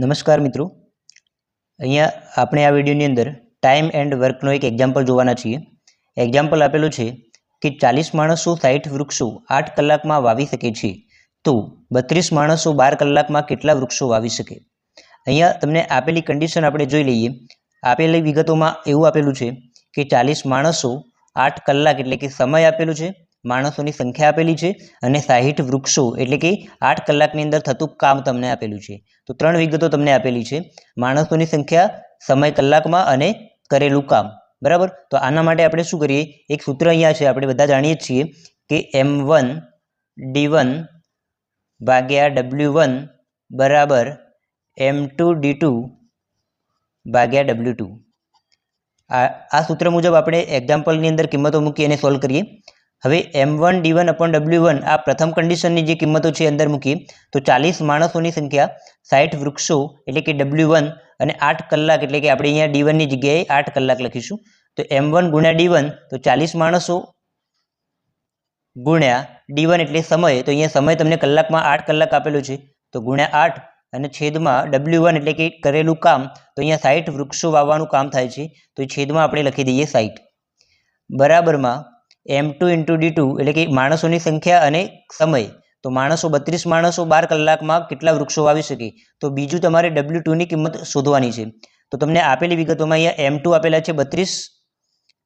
નમસ્કાર મિત્રો. અહીંયા આપણે આ વિડીયોની અંદર ટાઈમ એન્ડ વર્કનો એક એક્ઝામ્પલ જોવાના છીએ. એક્ઝામ્પલ આપેલું છે કે ચાલીસ માણસો સાઠ વૃક્ષો આઠ કલાકમાં વાવી શકે છે. તો બત્રીસ માણસો બાર કલાકમાં કેટલા વૃક્ષો વાવી શકે? અહીંયા તમને આપેલી કન્ડિશન આપણે જોઈ લઈએ. આપેલી વિગતોમાં એવું આપેલું છે કે ચાલીસ માણસો આઠ કલાક એટલે કે સમય આપેલું છે. માણસોની સંખ્યા આપેલી છે અને સાહીઠ વૃક્ષો એટલે કે આઠ કલાકની અંદર થતું કામ તમને આપેલું છે. તો ત્રણ વિગતો તમને આપેલી છે. માણસોની સંખ્યા, સમય કલાકમાં અને કરેલું કામ. બરાબર? તો આના માટે આપણે શું કરીએ? એક સૂત્ર અહીંયા છે, આપણે બધા જાણીએ છીએ કે એમ વન ડી વન ભાગ્યા ડબલ્યુ વન બરાબર એમ ટુ ડી ટુ ભાગ્યા ડબલ્યુ ટુ. આ આ સૂત્ર મુજબ આપણે એક્ઝામ્પલની અંદર કિંમતો મૂકી અને સોલ્વ કરીએ. હવે M one D one upon W one આ પ્રથમ કન્ડિશનની જે કિંમતો છે અંદર મૂકી તો ચાલીસ માણસોની સંખ્યા સાઠ વૃક્ષો એટલે કે ડબલ્યુ વન અને આઠ કલાક એટલે કે આપણે અહીંયા ડી વનની જગ્યાએ આઠ કલાક લખીશું. તો એમ વન ગુણ્યા ડી વન તો ચાલીસ માણસો ગુણ્યા ડી વન એટલે સમય, તો અહીંયા સમય તમને કલાકમાં આઠ કલાક આપેલો છે. તો ગુણ્યા આઠ અને છેદમાં ડબલ્યુ વન એટલે કે કરેલું કામ, તો અહીંયા સાઠ વૃક્ષો વાવવાનું કામ થાય છે. તો એ છેદમાં આપણે લખી દઈએ સાઠ બરાબરમાં M two into D two એટલે કે માણસોની સંખ્યા અને સમય. તો માણસો બત્રીસ માણસો બાર કલાકમાં કેટલા વૃક્ષો વાવી શકે? તો બીજું તમારે ડબલ્યુ ટુની કિંમત શોધવાની છે. તો તમને આપેલી વિગતોમાં અહીંયા એમ ટુ આપેલા છે બત્રીસ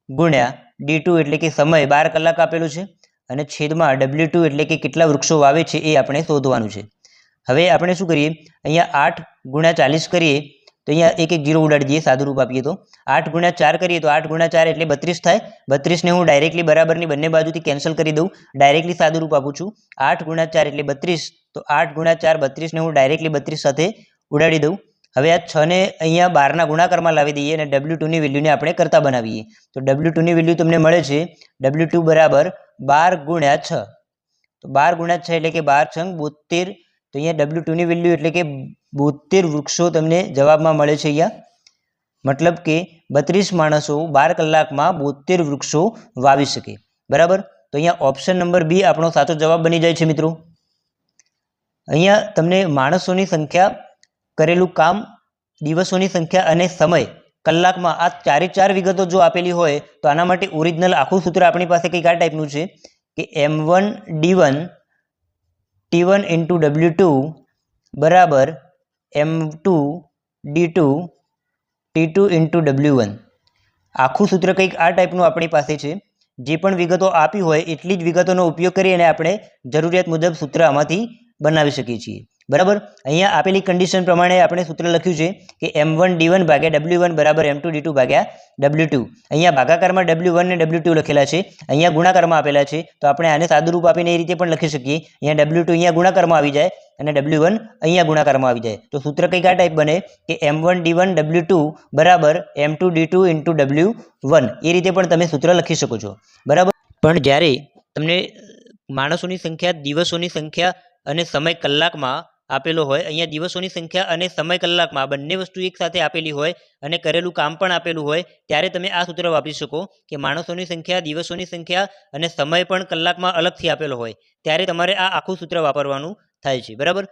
ગુણ્યા ડી ટુ એટલે કે સમય બાર કલાક આપેલું છે. અને છેદમાં ડબલ્યુ ટુ એટલે કે કેટલા વૃક્ષો વાવે છે એ આપણે શોધવાનું છે. હવે આપણે શું કરીએ? અહીંયા આઠ ગુણ્યા ચાલીસ કરીએ. તો અહીંયા એક એક જીરો ઉડાડી દઈએ સાદુરૂપ આપીએ તો. આઠ ગુણ્યા ચાર કરીએ તો આઠ ગુણ્યા ચાર એટલે બત્રીસ થાય. બત્રીસને હું ડાયરેક્ટલી બરાબરની બંને બાજુથી કેન્સલ કરી દઉં. ડાયરેક્ટલી સાદુરૂપ આપું છું. આઠ ગુણ્યા ચાર એટલે બત્રીસ. તો આઠ ગુણ્યા ચાર, બત્રીસને હું ડાયરેક્ટલી બત્રીસ સાથે ઉડાડી દઉં. હવે આ છને અહીંયા બારના ગુણાકારમાં લાવી દઈએ અને ડબલ્યુ ટુની વેલ્યુને આપણે કરતા બનાવીએ. તો ડબલ્યુ ટુની વેલ્યુ તમને મળે છે ડબલ્યુ ટુ બરાબર બાર ગુણ્યા છ. તો બાર ગુણ્યા છ એટલે કે બાર છંગ બોતેર તો અહીંયા ડબલ્યુ ટુની વેલ્યુ એટલે કે બોતેર વૃક્ષો તમને જવાબમાં મળે છે અહીંયા. મતલબ કે બત્રીસ માણસો બાર કલાકમાં બોતેર વૃક્ષો વાવી શકે. બરાબર? તો અહીંયા ઓપ્શન નંબર બી આપણો સાચો જવાબ બની જાય છે મિત્રો. અહીંયા તમને માણસોની સંખ્યા, કરેલું કામ, દિવસોની સંખ્યા અને સમય કલાકમાં આ ચારે ચાર વિગતો જો આપેલી હોય તો આના માટે ઓરિજિનલ આખું સૂત્ર આપણી પાસે કંઈક આ ટાઈપનું છે કે M one D one T one into W two બરાબર M two D two T two into W one આખું સૂત્ર કંઈક આ ટાઈપનું આપણી પાસે છે. જે પણ વિગતો આપી હોય એટલી જ વિગતોનો ઉપયોગ કરી અને આપણે જરૂરિયાત મુજબ સૂત્ર આમાંથી બનાવી શકીએ છીએ. બરાબર? અહીંયા આપેલી કન્ડિશન પ્રમાણે આપણે સૂત્ર લખ્યું છે કે એમ વન ડી વન ભાગ્યા ડબલ્યુ વન બરાબર એમ ટુ ડી ટુ ભાગ્યા ડબલ્યુ ટુ અહીંયા ભાગાકારમાં ડબલ્યુ વન અને ડબલ્યુ ટુ લખેલા છે. અહીંયા ગુણાકારમાં આપેલા છે. તો આપણે આને સાદુરૂપ આપીને એ રીતે પણ લખી શકીએ. અહીંયા ડબલ્યુ ટુ અહીંયા ગુણાકારમાં આવી જાય અને ડબલ્યુ વન અહીંયા ગુણાકારમાં આવી જાય. તો સૂત્ર કંઈક આ ટાઈપ બને કે M one D one W two બરાબર M two D two into W one એ રીતે પણ તમે સૂત્ર લખી શકો છો. બરાબર? પણ જ્યારે તમને માણસોની સંખ્યા, દિવસોની સંખ્યા અને સમય કલાકમાં આપેલો હોય. અહીંયા દિવસોની સંખ્યા અને સમય કલાકમાં બંને વસ્તુ એક સાથે આપેલી હોય અને કરેલું કામ પણ આપેલું હોય, ત્યારે તમે આ સૂત્ર વાપરી શકો કે માણસોની સંખ્યા, દિવસોની સંખ્યા અને સમય પણ કલાકમાં અલગથી આપેલો હોય, ત્યારે તમારે આ આખું સૂત્ર વાપરવાનું થાય છે. બરાબર?